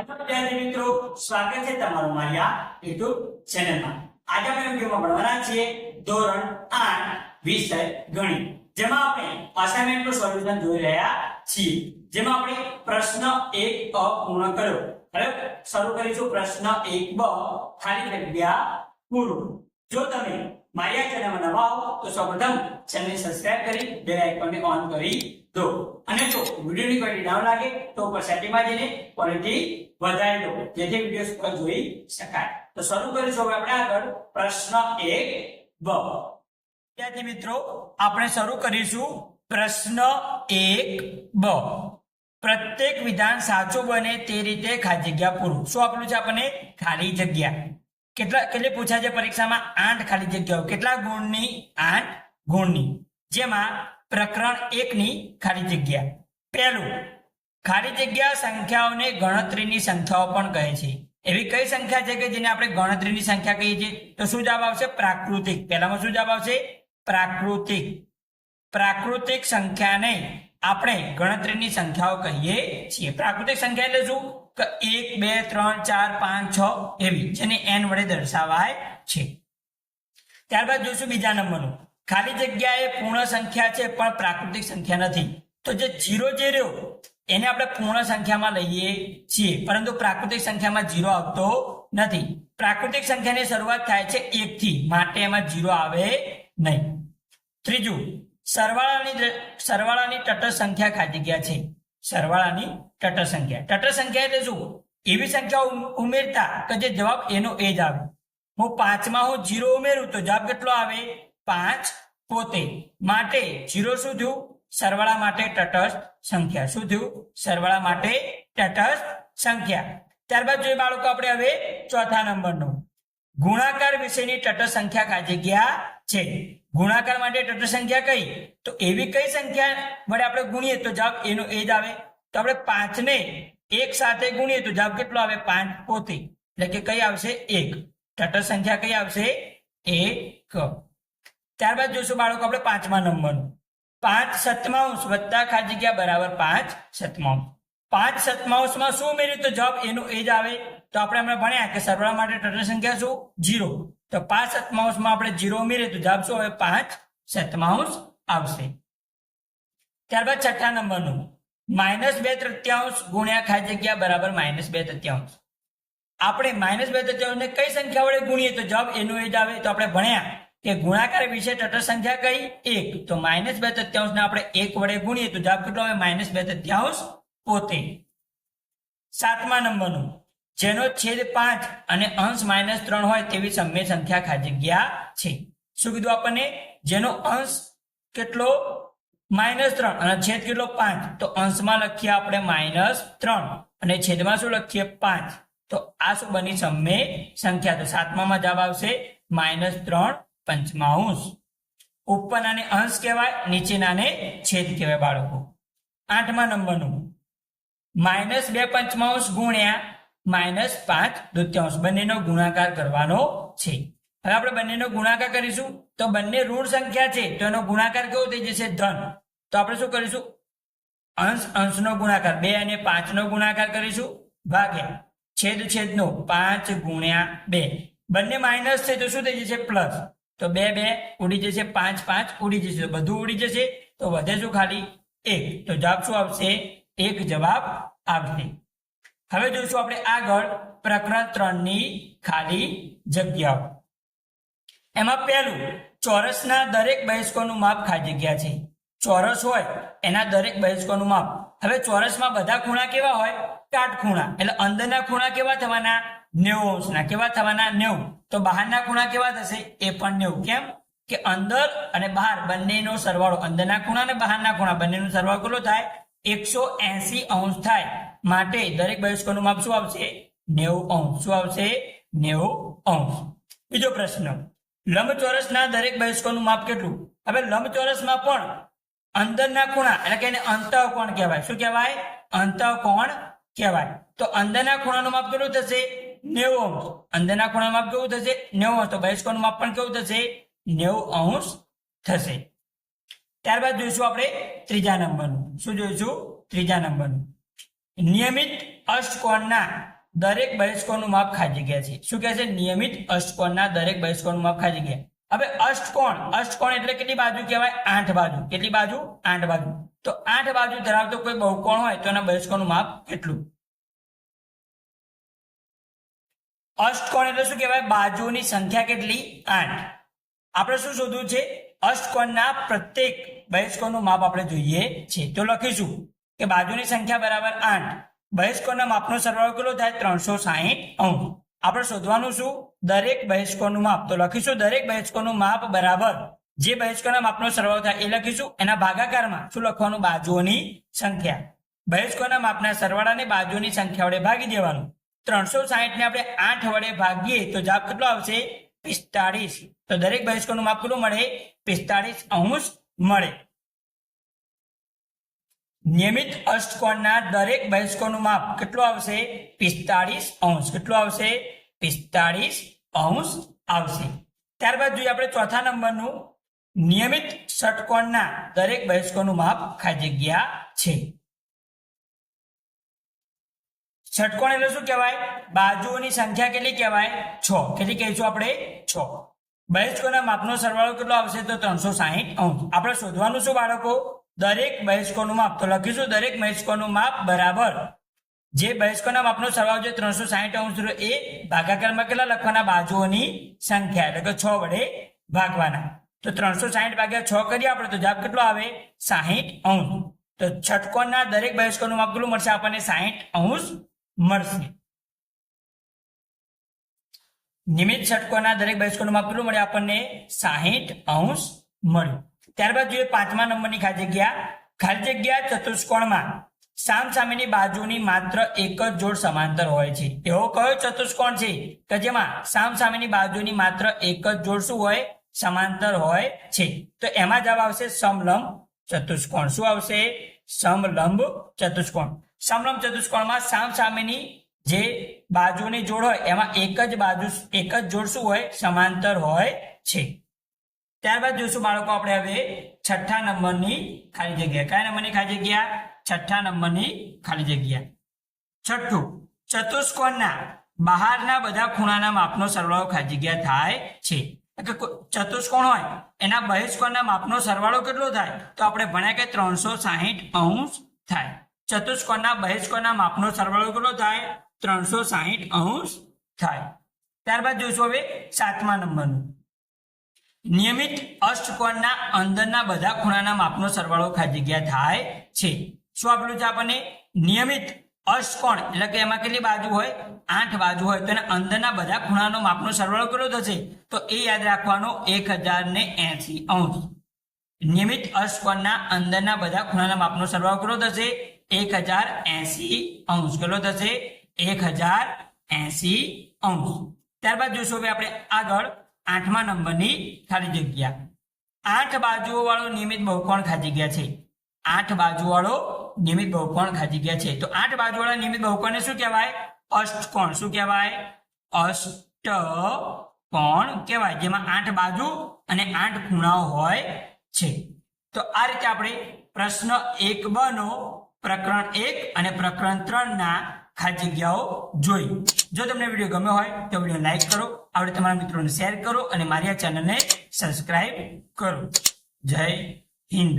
Hello વિદ્યાર્થી મિત્રો, સ્વાગત છે તમારું મારી આ યુટ્યુબ ચેનલમાં. આજે આપણે વિડીયોમાં ભણવાના છીએ ધોરણ 8 વિષય ગણિત. જેમાં આપણે અસાઇનમેન્ટનું સોલ્યુશન જોઈ રહ્યા છીએ. જેમાં આપણે પ્રશ્ન 1 અ પૂર્ણ કર્યો. બરાબર શરૂ કરીશું પ્રશ્ન 1 બ, ખાલી જગ્યા પૂરું. જો તમે મારી આ ચેનલમાં નવા હો, તો સૌપ્રથમ ચેનલને સબસ્ક્રાઇબ કરી બેલ આઇકોનને ઓન કરી દો અને જો વિડીયોની ક્વોલિટી ડાઉન લાગે, તો ઉપર સેટિંગમાં જઈને ક્વોલિટી વધારી દો જેથી વીડિયો સ્પષ્ટ જોઈ શકાય. તો શરૂ કરીશું હવે આપણે આગળ. પ્રશ્ન 1 બ. વિદ્યાર્થી મિત્રો, આપણે શરૂ કરીશું. પ્રશ્ન 1 બ. પ્રત્યેક વિધાન સાચું બને તે રીતે ખાલી જગ્યા પૂરું. શું આપેલું છે આપણને? ખાલી જગ્યા. કેટલા, કેટલી પૂછાય છે પરીક્ષામાં? આઠ ખાલી જગ્યાઓ. કેટલા ગુણની? આઠ ગુણની. જેમાં પ્રકરણ એકની ખાલી જગ્યા. પહેલું, ખાલી જગ્યા સંખ્યાઓને ગણતરીની સંખ્યાઓ પણ કહે છે. એવી કઈ સંખ્યા છે કે જેને આપણે ગણતરીની સંખ્યા કહીએ છીએ? તો શું જવાબ આવશે? પ્રાકૃતિક. પહેલામાં શું જવાબ આવશે? પ્રાકૃતિક. પ્રાકૃતિક સંખ્યાને આપણે ગણતરીની સંખ્યાઓ કહીએ છીએ. પ્રાકૃતિક સંખ્યા એટલે શું? કે એક, બે, ત્રણ, ચાર, પાંચ, છ એવી, જેને એન વડે દર્શાવાય છે. ત્યારબાદ જોઈશું બીજા નંબરનું. ખાલી જગ્યા એ પૂર્ણ સંખ્યા છે, પણ પ્રાકૃતિક સંખ્યા નથી. તો જે જીરો જે રહ્યો, એને આપણે પૂર્ણ સંખ્યામાં લઈએ છીએ. પરંતુ પ્રાકૃતિક સંખ્યામાં જીરો આવતો નથી. પ્રાકૃતિક સંખ્યાની શરૂઆત થાય છે એક થી માટે એમાં જીરો આવે નહીં. ત્રીજું, સરવાળાની સરવાળાની તટસ્થ સંખ્યા ખાલી જગ્યા છે. સરવાળાની તટસ્થ સંખ્યા. તટસ્થ સંખ્યા એટલે શું? એવી સંખ્યા ઉમેરતા કે જે જવાબ એનો એ જ આવે. હું પાંચમાં હું જીરો ઉમેરું તો જવાબ કેટલો આવે? પાંચ પોતે માટે જીરો શું થયું? સરવાળા માટે તટસ્થ સંખ્યા. શું થયું? સરવાળા માટે તટસ્થ સંખ્યા. ત્યારબાદ જોઈએ બાળકો આપણે હવે ચોથા નંબરનો. ગુણાકાર વિશેની તટસ્થ સંખ્યા ખાલી જગ્યા છે. ગુણાકાર માટે તટસ્થ સંખ્યા કઈ? તો એવી કઈ સંખ્યા વડે આપણે ગુણીએ તો જવાબ એનો એ જ આવે. તો આપણે પાંચને એક સાથે ગુણીએ તો જવાબ કેટલો આવે? પાંચ પોતે. એટલે કે કઈ આવશે? એક. તટસ્થ સંખ્યા કઈ આવશે? એક. ત્યારબાદ જોઈશું બાળકો આપણે પાંચમા નંબરનું. પાંચ સતમાંશ વત્તા ખાલી જગ્યા બરાબર પાંચ સત્માંશ પાંચ સત્માંશમાં શું ઉમેર્યું તો જવાબ એનું એ જ આવે. તો આપણે હમણાં ભણ્યા કે સરવાળા માટે ટોટલ સંખ્યા શું? જીરો તો પાંચ સત્માંશમાં આપણે જીરો ઉમેરીએ તો જવાબ શું આવે? પાંચ સત્માંશ આવશે. ત્યારબાદ છઠ્ઠા નંબરનું. માઇનસ બે તૃત્યાંશ ગુણ્યા ખાલી જગ્યા બરાબર માઇનસ બે તૃત્યાંશ. આપણે માઇનસ બે તૃતીયાંશને કઈ સંખ્યા વડે ગુણીએ તો જવાબ એનું એ જ આવે. તો આપણે ભણ્યા. કે ગુણાકાર વિશે તટસ્થ સંખ્યા કઈ એક, તો માઇનસ બે તૃતીયાંશને આપણે એક વડે ગુણીએ તો જવાબ કેટલો આવે? માઇનસ બે તત્યાંશ પોતે. સાતમા નંબરનું. જેનો છેદ પાંચ અને અંશ માઇનસ ત્રણ હોય તેવી સમય સંખ્યા ખાલી જગ્યા છે. શું કીધું આપણને? જેનો અંશ કેટલો? માઇનસ ત્રણ અને છેદ કેટલો? પાંચ. તો અંશમાં લખીએ આપણે માઇનસ ત્રણ અને છેદમાં શું લખીએ? પાંચ. તો આ શું બની સમય સંખ્યા? તો સાતમામાં જવાબ આવશે માઇનસ ત્રણ પંચમાંશ. ઉપરનાને અંશ કહેવાય નીચેનાને છેદ કહેવાય બાળકો. આઠમા નંબરનું. માઇનસ બે પંચમાંશ ગુણ્યા માઇનસ પાંચ દૃત્યાંશ. બંનેનો ગુણાકાર કરવાનો છે. હવે આપણે બંનેનો ગુણાકાર કરીશું. તો બંને ઋણ સંખ્યા છે, તો એનો ગુણાકાર કેવો થઈ જશે? ધન. તો આપણે શું કરીશું? અંશ, અંશનો ગુણાકાર. બે અને પાંચનો ગુણાકાર કરીશું. ભાગ્યા. છેદ, છેદનો પાંચ ગુણ્યા બે. બંને માઇનસ છે તો શું થઈ જશે? પ્લસ. તો બે બે ઉડી જશે, પાંચ પાંચ ઉડી જશે. બધું ઉડી જશે, તો વધે શું ખાલી? એક. તો જવાબ શું આવશે? એક જવાબ આવશે. હવે જોઈશું આપણે આગળ પ્રકરણ ત્રણની ખાલી જગ્યાઓ. એમાં પહેલું, ચોરસના દરેક બહિષ્કોનું માપ ખાલી જગ્યા છે. ચોરસ હોય, એના દરેક બહિષ્કોનું માપ. હવે ચોરસમાં બધા ખૂણા કેવા હોય? કાટખૂણા. એટલે અંદરના ખૂણા કેવા થવાના? નેવું અંશના કેવા થવાના? નેવું. તો બહારના ખૂણા કેવા થશે? એ પણ નેવું. કેમ? કે અંદર અને બહાર બંનેનો સરવાળો, અંદરના ખૂણા અને બહારના ખૂણા, બંનેનો સરવાળો કેટલો થાય? એકસો એસી અંશ થાય. માટે દરેક બહિષ્કોનું માપ શું આવશે? નેવું અંશ. શું આવશે? નેવું અંશ. બીજો પ્રશ્ન. લંબચોરસના દરેક બહિષ્કોનું માપ કેટલું? હવે લંબચોરસમાં પણ અંદરના ખૂણા, એટલે કે એને અંતઃકોણ કહેવાય? શું કહેવાય? અંતઃકોણ કહેવાય? તો અંદરના ખૂણાનું માપ કેટલું થશે? નેવું અંશ. અંદરના ખૂણાનું માપ કેવું થશે? નેવું તો બહિષ્કોનું માપ પણ કેવું થશે? નેવું અંશ થશે. ત્યારબાદ જોઈશું આપણે ત્રીજા નંબરનું. શું જોઈશું? ત્રીજા નંબરનું. નિયમિત અષ્ટકોણના દરેક બહિષ્કોણનું માપ ખાજી જગ્યા છે. શું કહે છે? નિયમિત અષ્ટકોણના દરેક બહિષ્કોણનું માપ ખાજી ગયા. હવે અષ્ટકોણ. અષ્ટકોણ એટલે કેટલી બાજુ કહેવાય? આઠ બાજુ. કેટલી બાજુ? આઠ બાજુ. તો આઠ બાજુ ધરાવતો કોઈ બહુકોણ હોય તો એના બહિષ્કોણનું માપ કેટલું? અષ્ટકોણ એટલે શું કહેવાય? બાજુની સંખ્યા કેટલી? આઠ. આપણે શું શોધવું છે? અષ્ટકોણના પ્રત્યેક બહિષ્કોણનું માપ આપણે જોઈએ છે. તો લખીશું કે બાજુની સંખ્યા બરાબર આઠ. બહિષ્કોણના માપનો સરવાળો કેટલો થાય? ત્રણસો સાહીઠ અંશ. આપણે શોધવાનું શું? દરેક બહિષ્કોણનું માપ. તો લખીશું દરેક બહિષ્કોણનું માપ બરાબર. જે બહિષ્કોણના માપનો સરવાળો થાય એ લખીશું એના ભાગાકારમાં. શું લખવાનું? બાજુઓની સંખ્યા. બહિષ્કોણના માપના સરવાળાને બાજુની સંખ્યા વડે ભાગી દેવાનું. ત્રણસો સાહીઠ ને આપણે આઠ વડે ભાગીએ તો જવાબ કેટલો આવશે? પિસ્તાળીસ. તો દરેક બહિષ્કોણનું માપ કેટલું મળે? પિસ્તાળીસ અંશ મળે. નિયમિત અષ્ટકોણના દરેક બહિષ્કોણનું માપ કેટલું આવશે? પિસ્તાળીસ અંશ. કેટલું આવશે? પિસ્તાળીસ અંશ આવશે. ત્યારબાદ જોઈએ આપણે ચોથા નંબરનું. નિયમિત ષટકોણના દરેક બહિષ્કોણનું માપ ખાલી જગ્યા છે. ષટકોણ એટલે શું કહેવાય? બાજુઓની સંખ્યા કેટલી કહેવાય? છ. કેટલી કહીશું આપણે? છ. બહિષ્કોના માપનો સરવાળો કેટલો આવશે? તો ત્રણસો સાહીઠ અંશ. આપણે શોધવાનું શું બાળકો? દરેક બહિષ્કોનું માપ. તો લખીશું દરેક બહિષ્કોનું માપ બરાબર. જે બહિષ્કોના માપનો સરવાળો છે ત્રણસો સાહીઠ અંશ એ ભાગાકારમાં કેટલા લખવાના? બાજુઓની સંખ્યા. એટલે કે છ વડે ભાગવાના. તો ત્રણસો સાહીઠ ભાગ્યા છ કરીએ આપણે, તો જવાબ કેટલો આવે? સાહીઠ અંશ. તો ષટકોણના દરેક બહિષ્કોનું માપ કેટલું મળશે? આપણને સાહીઠ અંશ મળશે. નિમિત ષટકોણના દરેક બહિષ્કોણમાં કેટલું મળે આપણને સાહીઠ અંશ મળ્યું. ત્યારબાદ જોઈએ પાંચમા નંબરની ખાલી જગ્યા. ખાલી જગ્યા ચતુષ્કોણમાં સામ સામેની બાજુની માત્ર એક જ જોડ સમાંતર હોય છે. એવો કયો ચતુષ્કોણ છે કે જેમાં સામ સામેની બાજુની માત્ર એક જ જોડ શું હોય? સમાંતર હોય છે. તો એમાં જવાબ આવશે સમલંબ ચતુષ્કોણ. શું આવશે? સમલંબ ચતુષ્કોણ. સમલંબ ચતુષ્કોણમાં સામ સામેની જે બાજુની જોડ હોય, એમાં એક જ બાજુ, એક જ જોડ શું હોય? સમાંતર હોય છે. ત્યારબાદ જોઈશું બાળકો આપણે હવે છઠ્ઠા નંબરની ખાલી જગ્યા. કયા નંબરની ખાલી જગ્યા? છઠ્ઠા નંબરની ખાલી જગ્યા. છઠ્ઠું, ચતુષ્કોણના બહારના બધા ખૂણાના માપનો સરવાળો ખાલી જગ્યા થાય છે. કે ચતુષ્કોણ હોય, એના બહિષ્કોણના માપનો સરવાળો કેટલો થાય? તો આપણે ભણ્યા કે ત્રણસો સાહીઠ અંશ થાય. ચતુષ્કોણના બહિષ્કોણના માપનો સરવાળો કેટલો થાય? ત્રણસો સાહીઠ અંશ થાય. ત્યારબાદ જોઈશું હવે સાતમા નંબરનું. નિયમિત અષ્ટકોણના અંદરના બધા ખૂણાના માપનો સરવાળો ખાલી જગ્યા થાય છે. શું આપેલું છે આપણને? નિયમિત અષ્ટકોણ, એટલે કે એમાં કેટલી બાજુ હોય? આઠ બાજુ હોય. તો એના અંદરના બધા ખૂણાનો માપનો સરવાળો કેટલો થશે? તો એ યાદ રાખવાનો એક હજાર ને એસી અંશ. નિયમિત અષ્ટકોણના અંદરના બધા ખૂણાના માપનો સરવાળો કેટલો થશે? એક હજાર એસી અંશ કેટલો થશે? એક હજાર એસી અંશ ત્યારબાદ જોઈશું હવે આપણે આગળ આઠમા નંબરની ખાલી જગ્યા. આઠ બાજુઓ વાળો નિયમિત બહુકોણ ખાલી જગ્યા છે? આઠ બાજુ વાળો નિયમિત બહુકોણ ખાલી ગયા છે? તો આઠ બાજુ વાળા નિયમિત બહુકોણને શું કહેવાય? અષ્ટકોણ શું કહેવાય? અષ્ટકોણ કહેવાય? જેમાં આઠ બાજુ અને આઠ ખૂણાઓ હોય છે. તો આ રીતે આપણે પ્રશ્ન એક બ નો પ્રકરણ એક અને પ્રકરણ ત્રણ ના ખાલી જગ્યાઓ જોઈ. જો તમને વીડિયો ગમ્યો હોય તો વીડિયો લાઈક કરો. આવડે તમારા મિત્રોને શેર કરો અને મારી આ ચેનલને સબસ્ક્રાઇબ કરો. જય હિન્દ.